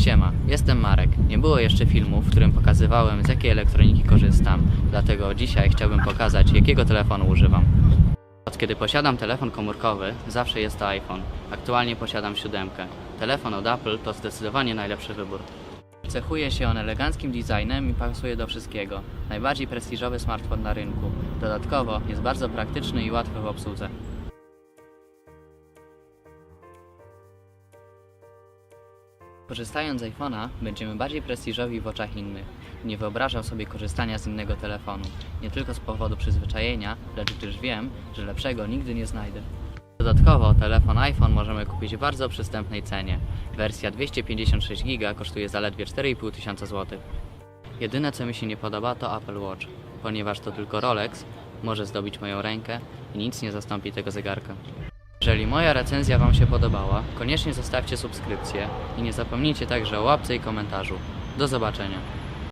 Siema, jestem Marek. Nie było jeszcze filmu, w którym pokazywałem z jakiej elektroniki korzystam, dlatego dzisiaj chciałbym pokazać jakiego telefonu używam. Od kiedy posiadam telefon komórkowy, zawsze jest to iPhone. Aktualnie posiadam siódemkę. Telefon od Apple to zdecydowanie najlepszy wybór. Cechuje się on eleganckim designem i pasuje do wszystkiego. Najbardziej prestiżowy smartfon na rynku. Dodatkowo jest bardzo praktyczny i łatwy w obsłudze. Korzystając z iPhone'a będziemy bardziej prestiżowi w oczach innych. Nie wyobrażam sobie korzystania z innego telefonu. Nie tylko z powodu przyzwyczajenia, lecz gdyż wiem, że lepszego nigdy nie znajdę. Dodatkowo telefon iPhone możemy kupić w bardzo przystępnej cenie. Wersja 256 GB kosztuje zaledwie 4,5 tysiąca złotych. Jedyne co mi się nie podoba to Apple Watch, ponieważ to tylko Rolex może zdobić moją rękę i nic nie zastąpi tego zegarka. Jeżeli moja recenzja Wam się podobała, koniecznie zostawcie subskrypcję i nie zapomnijcie także o łapce i komentarzu. Do zobaczenia.